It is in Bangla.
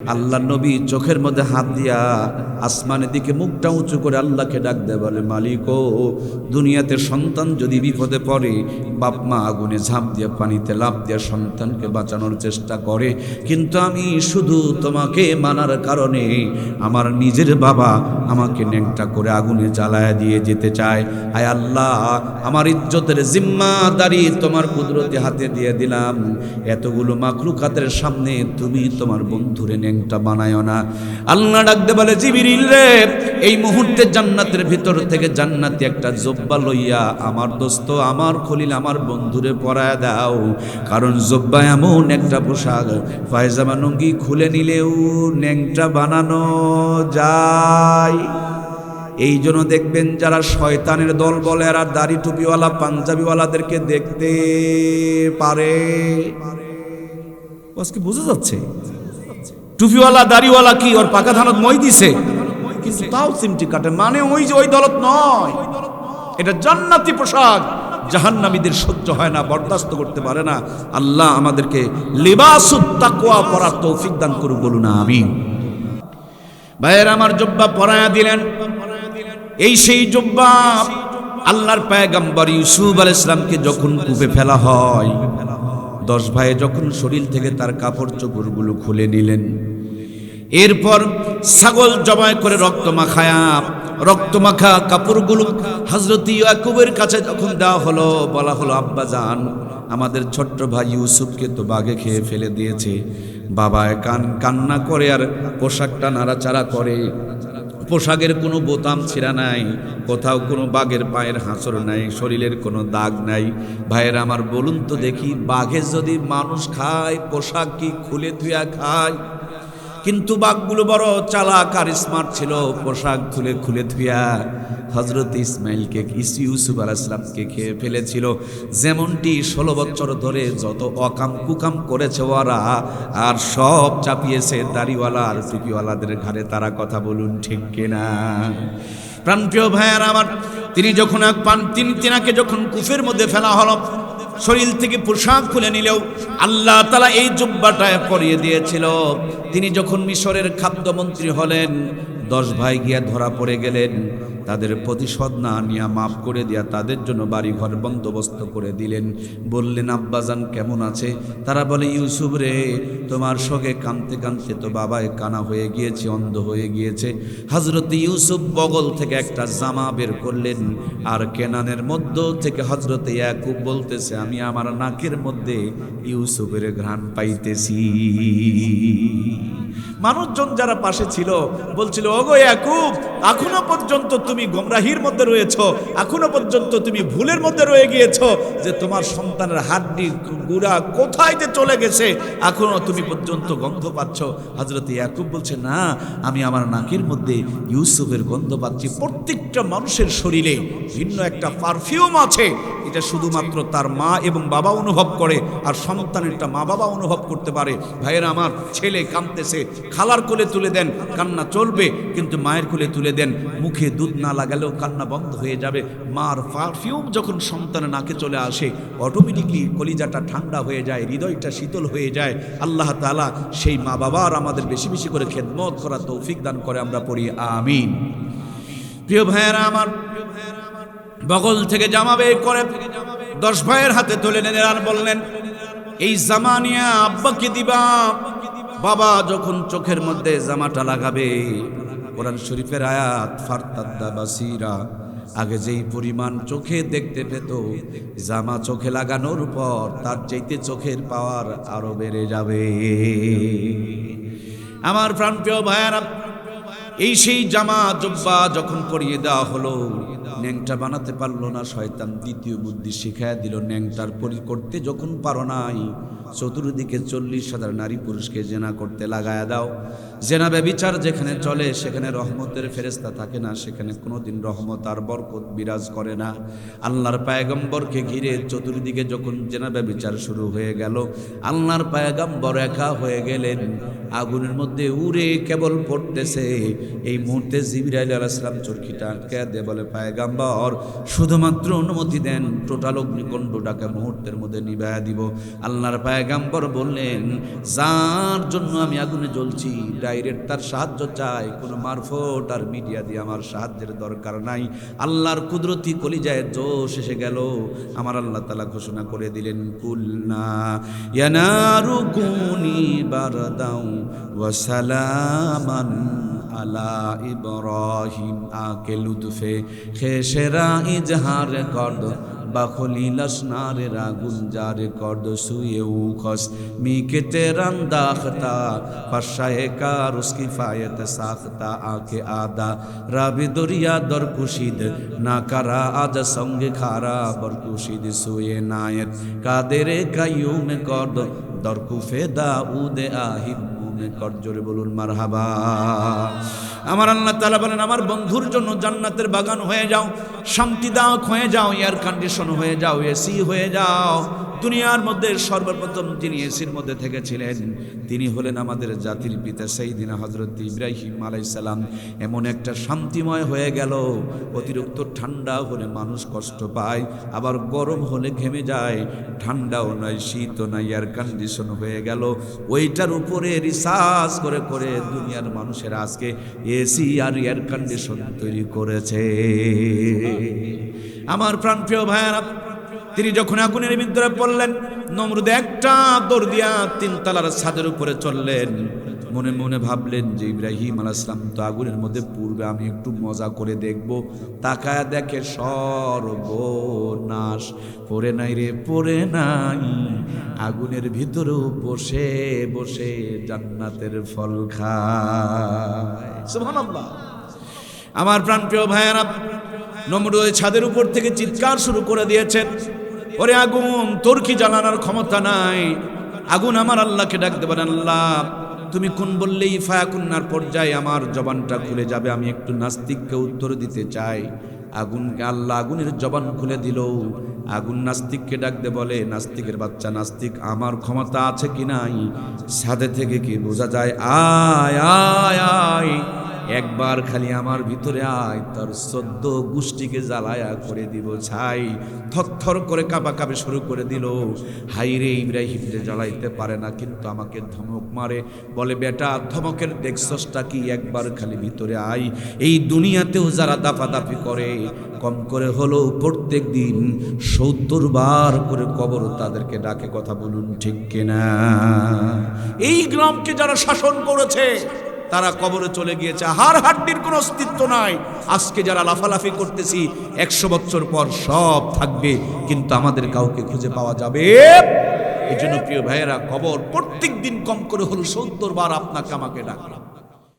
আল্লাহ নবী চোখের মধ্যে হাত দিয়া আসমানের দিকে মুখটা উঁচু করে আল্লাহকে ডাক দেয়, বলে, মালিক ও, দুনিয়াতে সন্তান যদি বিপদে পড়ে, বাপ মা আগুনে ঝাঁপ দিয়ে, পানিতে লাভ দিয়ে সন্তানকে বাঁচানোর চেষ্টা করে। কিন্তু আমি শুধু তোমাকে মানার কারণে আমার নিজের বাবা আমাকে ন্যাংটা করে আগুনে জ্বালায় দিয়ে যেতে চায়। আয় আল্লাহ, আমার ইজ্জতের জিম্মাদারি তোমার কুদরতি হাতে দিয়ে দিলাম। এতগুলো মাকলুকাতের সামনে তুমি তোমার বন্ধুরে ন্যাংটা বানায় না। আল্লাহ ডাকতে বলে, জিবিরিল রে, এই মুহূর্তে জান্নাতের ভিতর থেকে জান্নাতি একটা জব্বা লইয়া আমার দোস্ত, আমার খলিল, আমার বন্ধুরে পরায় দাও। কারণ জব্বা এমন একটা পোশাক, পায়জামা নঙ্গি খুলে নিলেও ন্যাংটা বানানো যায়। এই জন্য দেখবেন যারা শয়তানের দল বলে আর দাড়ি টুপিওয়ালা, পাঞ্জাবিওয়ালাদেরকে দেখতে পারে। আজকে বোঝা যাচ্ছে? টুপিওয়ালা, দাড়িওয়ালা কি? ওর পাকা ধানত মই দিছে? কিন্তু তাও সিমটি কাটে। মানে ওই যে ওই দলত নয়। এটা জান্নাতি পোশাক। জাহান্নামীদের সহ্য হয় না, বরদাস্ত করতে পারে না। আল্লাহ আমাদেরকে তাকওয়া পরার তৌফিক দান করুক বলুন আমি ভাইয়ের, আমার জব্বা পরায়া দিলেন। এই সেই জব্বা আল্লাহর পায়গাম্বর ইউসুফ আল ইসলামকে যখন কূপে ফেলা হয় দশ ভাইয়ে যখন শরীর থেকে তার কাপড় চোপড়গুলো খুলে নিলেন, এরপর ছাগল জবাই করে রক্ত মাখায়া, রক্ত মাখা কাপড়গুলো হজরত ইয়াকুবের কাছে যখন দেওয়া হলো, বলা হলো, আব্বা যান আমাদের ছোট্ট ভাই ইউসুফকে তো বাঘে খেয়ে ফেলে দিয়েছে। বাবায় কান, কান্না করে আর পোশাকটা নাড়াচাড়া করে। পোশাকের কোনো বোতাম ছিঁড়া নাই, কোথাও কোনো বাঘের পায়ের হাঁচর নাই, শরীরের কোনো দাগ নাই। ভাইয়ের আমার বলুন তো দেখি, বাঘে যদি মানুষ খায়, পোশাক কি খুলে ধুয়া খায়? কিন্তু বাঘগুলো বড় চালাক আর স্মার্ট ছিল। পোশাক খুলে খুলে ধুয়া হজরত ইসমাইলকে ইসু ইউসুফ আলাইসলামকে খেয়ে ফেলেছিল। যেমনটি ষোলো বছর ধরে যত অকাম কুকাম করেছে ওরা আর সব চাপিয়েছে দাড়িওয়ালা আর টুপিওয়ালাদের ঘাড়ে, তারা কথা বলুন ঠিক কিনা? প্রাণপ্রিয় ভাইয়ার আমার, তিনি যখন এক পান, তিনি, তিনাকে যখন কুফের মধ্যে ফেলা হলো শরীর থেকে পোশাক খুলে নিলেও আল্লাহ তালা এই জুব্বাটা করিয়ে দিয়েছিল। তিনি যখন মিশরের খাদ্যমন্ত্রী হলেন, দশ ভাই গিয়া ধরা পড়ে গেলেন। তাদের প্রতিশোধ না নিয়া মাফ করে দিয়া তাদের জন্য বাড়ি ঘর বন্দোবস্ত করে দিলেন। বললেন, আব্বাজান, কেমন আছে? তারা বলে, ইউসুফ রে, তোমার সঙ্গে কানতে কানতে তো বাবায় কানা হয়ে গিয়েছে, অন্ধ হয়ে গিয়েছে। হজরত ইউসুফ বগল থেকে একটা জামা বের করলেন আর কেনানের মধ্য থেকে হজরত ইয়াকুব বলতেছে, আমি আমার নাকের মধ্যে ইউসুফের ঘ্রাণ পাইতেছি। মানুষজন যারা পাশে ছিল, বলছিল, ওগো ইয়াকুব, এখনও পর্যন্ত তুমি গোমরাহির মধ্যে রয়েছো, এখনও পর্যন্ত তুমি ভুলের মধ্যে রয়ে গিয়েছো যে তোমার সন্তানের হাড্ডি গুড়া কোথায় যে চলে গেছে, এখনও তুমি পর্যন্ত গন্ধ পাচ্ছ। হজরত ইয়াকুব বলছে, না, আমি আমার নাকের মধ্যে ইউসুফের গন্ধ পাচ্ছি। প্রত্যেকটা মানুষের শরীরে ভিন্ন একটা পারফিউম আছে। এটা শুধুমাত্র তার মা এবং বাবা অনুভব করে, আর সন্তানেরটা মা বাবা অনুভব করতে পারে। ভাইয়েরা, আমার ছেলে কাঁদতেছে খালার কোলে তুলে দেন, কান্না চলবে, কিন্তু মায়ের কোলে তুলে দেন। মুখে দুধ না লাগালেও কান্না বন্ধ হয়ে যাবে। মার পারফিউম যখন সন্তানের নাকে চলে আসে অটোমেটিকলি কলিজাটা ঠান্ডা হয়ে যায়, হৃদয়টা শীতল হয়ে যায়। আল্লাহ তালা সেই মা বাবার আমাদের বেশি বেশি করে খেদমত করা তৌফিক দান করে আমরা পড়ি, আমিন। প্রিয় ভাইয়েরা আমার, বগল থেকে জামা বের করে দশ ভাইয়ের হাতে তুলে নেন বললেন, এই জামানিয়া আব্বাকে দিবা। বাবা যখন চোখের মধ্যে জামাটা লাগাবে, কোরআন শরীফের আয়াত, ফারতাদ্দা বাসিরা, আগে যেই পরিমাণ চোখে দেখতে পেত, জামা চোখে লাগানোর পর তার চাইতে চোখের পাওয়ার আরও বেড়ে যাবে। আমার প্রাণপ্রিয় ভাইয়ারা, এই সেই জামা জব্বা যখন পরিয়ে দেওয়া হলো ন্যাংটা বানাতে পারল না, শয়তান দ্বিতীয় বুদ্ধি শিখায় দিল ন্যাংটার পরি করতে যখন পারো নাই, চতুর্দিকে চল্লিশ হাজার নারী পুরুষকে জেনা করতে লাগায়া দাও। জেনা ব্যবিচার যেখানে চলে, সেখানে রহমতের ফেরেস্তা থাকে না, সেখানে কোনোদিন রহমত আর বরকত বিরাজ করে না। আল্লাহর পায়গম্বরকে ঘিরে চতুর্দিকে যখন জেনা ব্যবিচার শুরু হয়ে গেল, আল্লাহর পায়গম্বর একা হয়ে গেলেন। আগুনের মধ্যে উড়ে কেবল পড়তেছে। এই মুহূর্তে জিবিরাইল আলাইসলাম চরকিটা আটকে দে বলে পায়গাম পায়গাম্বর শুধুমাত্র অনুমতি দেন টোটাল অগ্নিকুণ্ডটাকে মুহূর্তের মধ্যে নিভায়া দিব। আল্লাহর পায়গাম্বর বললেন, যার জন্য আমি আগুনে জ্বলছি, ডাইরেক্ট তার সাহায্য চাই, কোনো মারফত আর মিডিয়া দিয়ে আমার সাহায্যের দরকার নাই। আল্লাহর কুদরতি কলিজায় জোশ এসে গেল। আমার আল্লাহ তালা ঘোষণা করে দিলেন, কুলনা ইয়ানারু কুনি বারদাও আলা আকে লুৎফে খেসেরা ইজহার করদ, বাখলি লসনারে রাগুন জারে করদ সুয়ে উখস। মিকে তেরান দাখতা পাশায়ে কার উসকি ফায়ত সাখতা আকে আদা। রাবি দরিয়া দর কুশিদ না কারা আজ সঙ্গে খারা বর কুশিদ সুয়ে নায়ত। কাদেরে কায়ুম করদ, দর কুফে দাউদে আহিব মনে কর, জোরে বলুন মার হাবা আমার আল্লাহ তালা বলেন, আমার বন্ধুর জন্য জান্নাতের বাগান হয়ে যাও শান্তিদায়ক হয়ে যাও এয়ার কন্ডিশন হয়ে যাও এসি হয়ে যাও। দুনিয়ার মধ্যে সর্বপ্রথম যিনি এসির মধ্যে থেকেছিলেন, তিনি হলেন আমাদের জাতির পিতা সেই দিন হজরত ইব্রাহিম আলাইসালাম এমন একটা শান্তিময় হয়ে গেল, অতিরিক্ত ঠান্ডা হলে মানুষ কষ্ট পায়, আবার গরম হলে ঘেমে যায়, ঠান্ডাও নয়, শীতও নয় এয়ার কন্ডিশন হয়ে গেল। ওইটার উপরে রিসার্চ করে করে দুনিয়ার মানুষের আজকে এসি আর এয়ার কন্ডিশন তৈরি করেছে। আমার প্রাণপ্রিয় ভাইয়ারা তিনি যখন আগুনের ভিতরে পড়লেন, নমরুদ একটা দৌড় দিয়া তিন তালার ছাদের উপরে চললেন। মনে মনে ভাবলেন যে ইব্রাহিম আলাইসলাম তো আগুনের মধ্যে পূর্বে আমি একটু মজা করে দেখব। তাকায় দেখে সর্বনাশ। পড়ে নাই রে, পড়ে নাই। আগুনের ভিতরেও বসে বসে জান্নাতের ফল খায়। আমার প্রাণপ্রিয় ভাইয়েরা, নমরুদ ছাদের উপর থেকে চিৎকার শুরু করে দিয়েছেন। ওরে আগুন, তোর কি জ্বালানোর ক্ষমতা নাই? আগুন আমার আল্লাহকে ডাকতে পারেন আল্লাহ, তুমি কোন বললেই ফায়াকুন্নার পর্যায়ে আমার জবানটা খুলে যাবে, আমি একটু নাস্তিককে উত্তর দিতে চাই। আগুনকে আল্লাহ আগুনের জবান খুলে দিল। আগুন নাস্তিককে ডাকতে বলে, নাস্তিকের বাচ্চা, নাস্তিক, আমার ক্ষমতা আছে কি নাই? সাথে থেকে কি বোঝা যায়? আয় আয় আয়। একবার খালি আমার ভিতরে আয়, তার সদ্য গোষ্ঠীকে জ্বালায়া করে দিব ছাই। থরথর করে কাঁপা কাঁপে শুরু করে দিল। হাই রে ইব্রাহিম যে জ্বালাইতে পারে না, কিন্তু আমাকে ধমক মারে। বলে, বেটা, ধমকের দেখছসটা কি? একবার খালি ভিতরে আয়। এই দুনিয়াতেও যারা দাফাদাফি করে, কম করে হলো প্রত্যেক দিন সত্তর বার করে কবর তাদেরকে ডাকে, কথা বলুন ঠিক কিনা? এই গ্রামকে যারা শাসন করেছে তারা কবরে চলে গিয়েছে। হার হাড্ডির কোনো অস্তিত্ব নাই। আজকে যারা লাফালাফি করতেছি, একশো বছর পর সব থাকবে, কিন্তু আমাদের কাউকে খুঁজে পাওয়া যাবে। এই জন্য প্রিয় ভাইয়েরা, কবর প্রত্যেক দিন কম করে হলো সত্তর বার আপনাকে আমাকে ডাকলাম